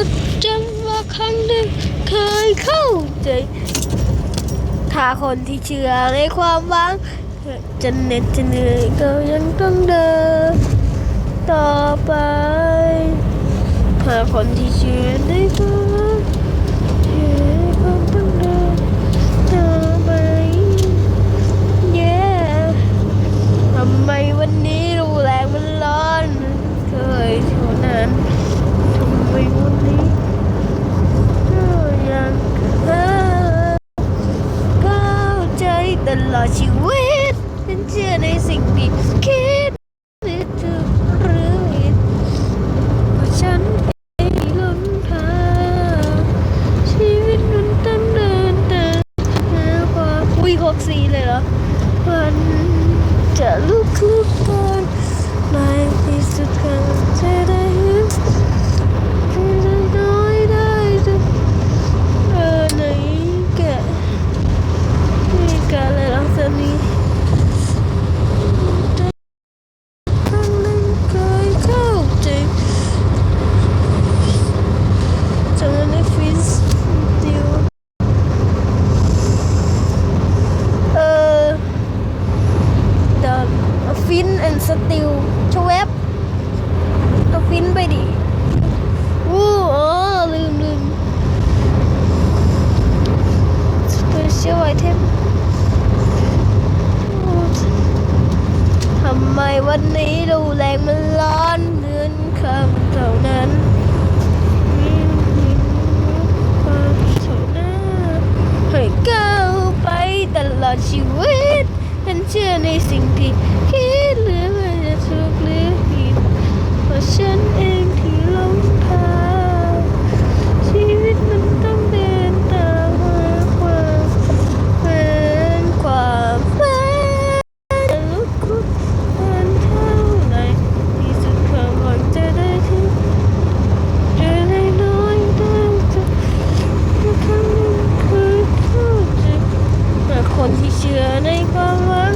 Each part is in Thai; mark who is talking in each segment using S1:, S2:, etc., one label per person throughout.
S1: จดจำว่าครั้งหนึ่งเคยเข้าใจถ้าคนที่เชื่อในความหวังจะเหน็ดจะเหนื่อยก็ยังต้องเดินต่อไปถ้าคนที่เชื่อในความ มอุ้ยหกสี่เลยเหรอวันจะลุกลุกก่อนไม่ที่สุดก็จะได้เห็นจะน้อยได้จะเออไหนแกนี่แกเลยหลังจากนี้ครั้งหนึ่งเคยเข้าใจจนในฟิสเดียวเออเดอะฟินแอนด์สติลชเวบเอาฟินไปดิอู้อ๋อลืมลืมสเปเชียลไอเทม ทำไมวันนี้ดู แรงมันร้อนเดือนคำเท่านั้นความเท่านั้นให้ก้าวไปตลอดชีวิตฉันเชื่อในสิ่งที่คิดหรือมันจะถูกหรือผิดเพราะฉันเองที่างชีวิตมันต้องเดินตามหาความเป็นความฝัน ลุกคุกมันเท่าไหรที่สุดความหวังจะได้ถึงจะได้น้อยได้จะทุกครั้งหนึ่งเคยเข้าใจแต่คนที่เชื่อในความหวัง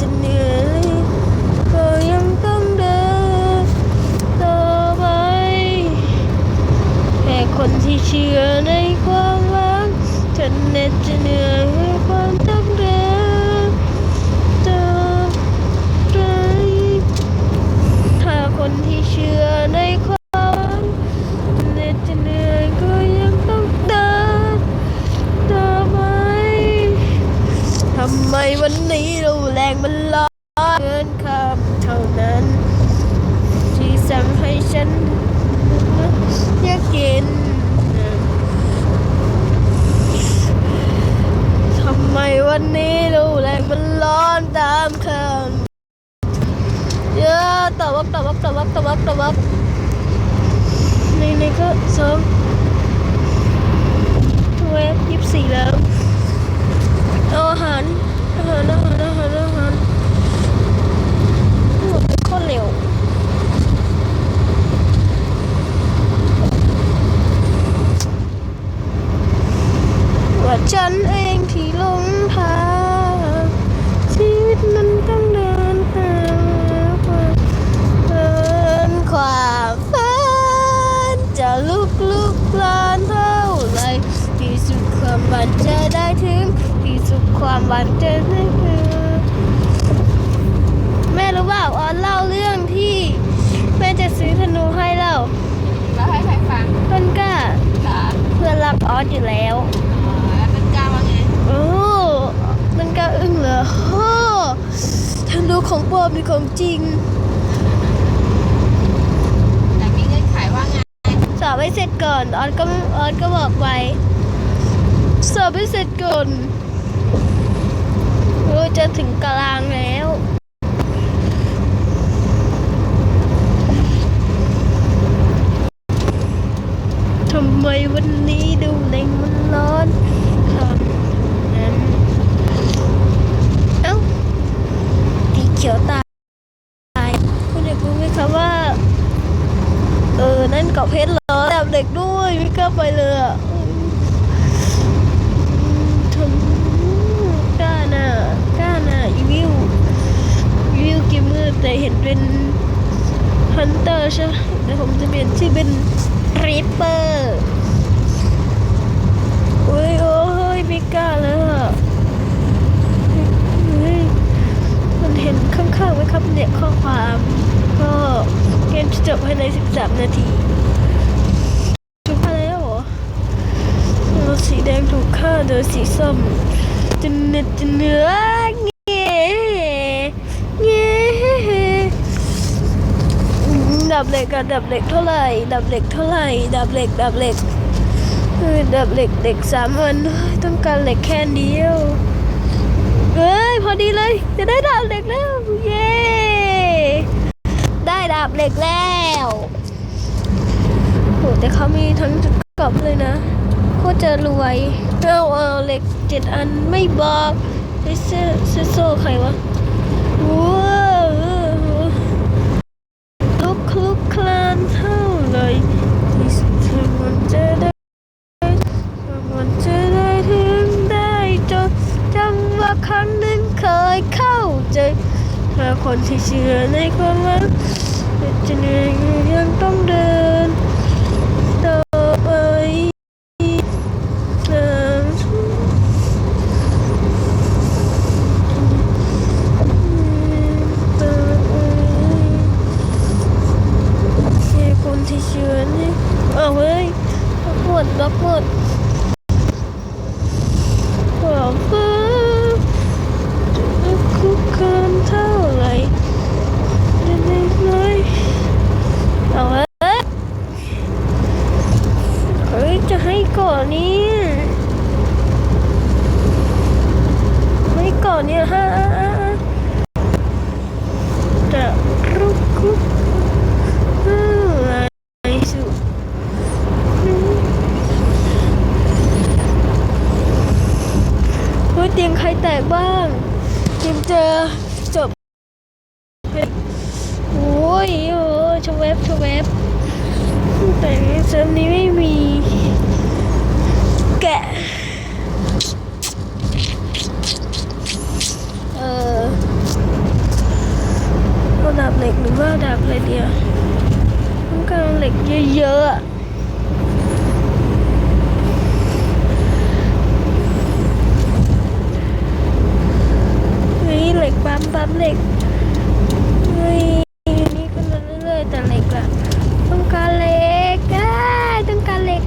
S1: จะเหนื่อยก็ยังต้องเดินต่อไปแต่ คนที่เชื่อในความหวังจะเน็ดจะเหนื่อยให้ความต้องเดินต่อไปถ้าคนที่เชื่อในความเน็ดจะเหนื่อยก็ยังต้องเดินต่อไปทำไมวันนี้เราแรงมันร้อนเกินคำเท่านั้น ที่สั่งให้ฉันอยากกิน ทำไมวันนี้ดูแรงมันร้ อนตามคำเยอะตะวับตะวับตะวับตะวับตะวับในในก็สองเวฟยี่สิบสี่แล้วเอาอาหารอาหารอาหารอาหารหมดไปโคตรเร็ว ว่าฉันเองที่หลงทางชีวิตมันต้องเดินตามหาความเดินความฝันจะลุกลุกลานเท่าไรที่สุดความหวังจะ ได้ถึงที่สุดความหวังจะได้ถึงแม่รู้เปล่าออนเล่าเรื่องที่ แม่จะซื้อธนูให้เรา
S2: แล้วให้ใครฟัง
S1: เพื่อนกล้า
S2: เหรอ
S1: เพื่อนรักออสอยู่แล้ว
S2: อ๋อแล้วเป็นกล้าว่าไง
S1: โอ้มันก็อึ้งเหรอโอ้ธนูของปลอมหรือของจริง
S2: แต่มีเงื่อนไขว่าไง
S1: สอบให้เสร็จก่อนออสก็ออสก็บอกไเสอบให้เสร็จก่อนเราจะถึงกลางแล้วทำไมวันนี้ดูแรงมันร้อนขนาดนั้น เอ้าตีเขียวตายคุณเด็กรู้ไหมคะว่า เออ นั่นเกาะเพชรเหรอแบบเด็กด้วยไม่กล้าไปเลยอะอืมทำกล้าน่ะกล้าน่ะอีวิวอีวิว แต่เห็นเป็นฮันเตอร์ใช่ไหมแต่ผมจะเปลี่ยนชื่อเป็นรีปเปอร์โอ้ยโอ้ยไม่กล้าแล้วอะเฮ้ยมันเห็นข้างๆไหมครับเนี่ยข้อความก็เกมจะจบภายใน 13 นาทีถูกฆ่าแล้วเหรอเราสีแดงถูกฆ่าโดยสีส้มจะเนื้อจะเนื้อเงี้ยเงี้ย ดับเหล็กกับดับเหล็กเท่าไหร่ ดับเหล็กเท่าไหร่ ดับเหล็ก ดับเหล็กเออดับเหล็กเหล็กสามอันต้องการเหล็กแค่เดียวเอ้ยพอดีเลย จะได้ดับเหล็กแล้วเย้ได้ดาบเหล็กแล้วโหแต่เขามีทั้งจุดกรอบเลยนะโคตรจะรวยเอาเอาเหล็กเจ็ดอันไม่บอกไอ้เซเซโซ่ใครวะว้าวลุกคลุกคลานเท่าเลยที่สุดเธอมันจะได้มันจะได้ถึงได้จดจำว่าครั้งหนึ่งเคยเข้าใจ ถ้า คนที่เชื่อในความรักจะเหนื่อยยังต้องเดินต่อไปตามต่อไปแค่คนที่เชื่อในเอาเฮ้ยบักหมดบักหมดความฝันจะคุกคามเท่าไหร่ เล็กน้อยเอาเฮ้ยเฮ้ย จะให้ก่อนนี่ให้ก่อนเนี่ยฮะจะรุกคุกอะไรสุเฮ้ยเตียงใครแตกบ้าง เตรียมเจอจบ โอ้ยโอ้ยชเวฟชเวฟแต่เซิร์ฟนี้ไม่มี แกะ เออเอาดาบเหล็กหรือว่าดาบอะไรเดียวต้องการเหล็กเยอะๆอะเฮ้ยเหล็กปั๊มปั๊มเหล็ก เฮ้ยนี่ก็มาเรื่อยๆแต่เหล็กอะต้องการเหล็กอ้าต้องการเหล็ก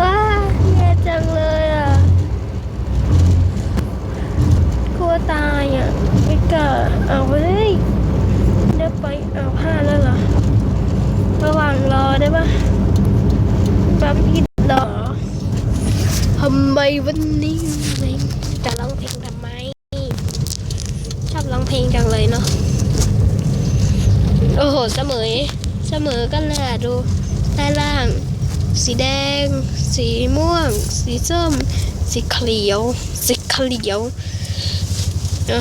S1: ว้าแย่จังเลยอะกลัวตายอะไม่กล้าเอาเฮ้ยเดี๋ยวไปเอาผ้าแล้วเหรอระหว่างรอได้ปะ ปั๊มกินรอทำไมวันนี้ไม่จะร้องเพลงทำไม ชอบร้องเพลงจังเลยเนาะโอ้โหเสมอเสมอกันเลยอะดูด้ล่าง สีแดง สีม่วง สีส้ม สีเขียว สีเขียวเอะ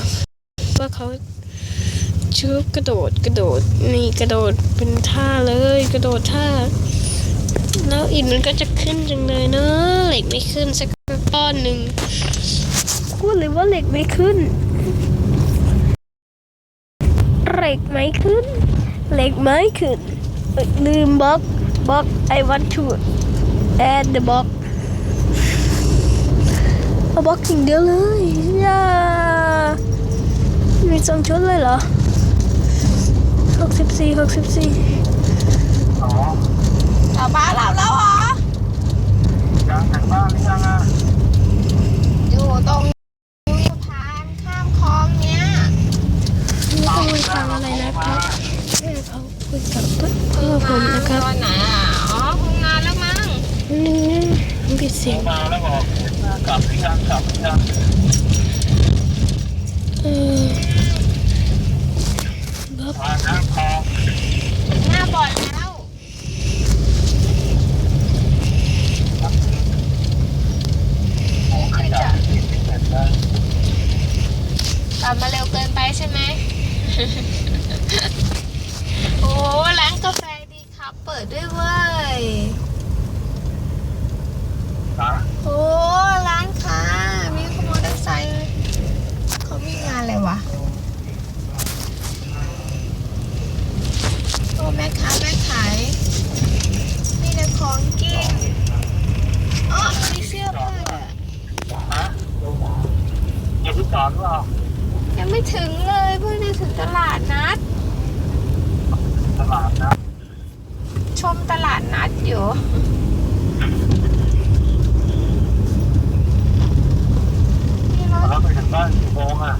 S1: ว่าเขาชืบกระโดดกระโดดนี่กระโดดเป็นท่าเลยกระโดดท่า แล้วอินมันก็จะขึ้นจังเลยเนอะเหล็กไม่ขึ้นสักก้อนหนึ่งพูดเลยว่าเหล็กไม่ขึ้น เหล็กไม่ขึ้น เหล็กไม่ขึ้น ลืมบล็อกบล็อก I want to add the box เอาบล็อกอย่างเดียวเลยย่ามีสองชุดเลยเหรอหกสิบสี่หกสิบสี่
S2: ชาวบ้านหลับแล้วเหรอ
S3: ยังถึงบ้านหรือยังอะ
S2: อยู่ตรงสะพานข้ามคลองเนี้ย
S1: ไม่ต้องไปฟังอะไรนะครับแม่เขาคุยกับพ่อผมนะครับ
S2: ตอนไหนอะอ๋อคงนานแล้วมั้ง
S1: นี่มันปิดเสียง
S3: มาแล้วบอกกลับหรือยังกลับหรือยัง
S1: เออบ๊อบ
S3: มาทางคลอง
S2: หน้าบ่อน
S3: ขึ้ะกลั
S2: บมาเร็วเกินไปใช่ไหม โอ้ร้านกาแฟดีครับ เปิดด้วยเว้ย โอ้ร้านค้า มีขโมยไซค์เขามีงานอะไรวะ
S3: โอ้แม่ค้าแม่ขา
S2: ย มีแต่ของกินอ๋อ
S3: หรอ
S2: ยังไม่ถึงเลยเพิ่งจะถึงตลาดนัด
S3: ตลาดนะ
S2: ชมตลาดนัดอยู่
S3: นี่ล้ไปถึงบ้านกี่โมงอะ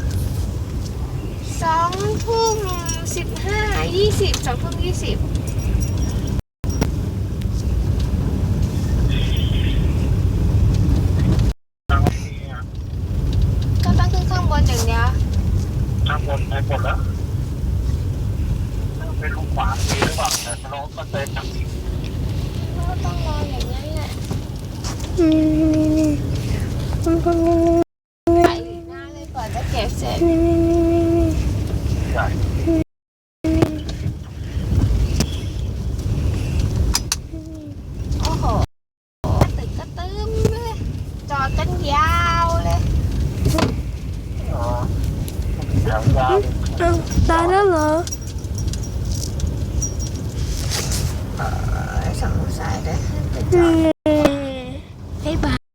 S2: สองทุ่มสิบห้ายี่สิบสองทุ่มยี่สิบ
S1: time.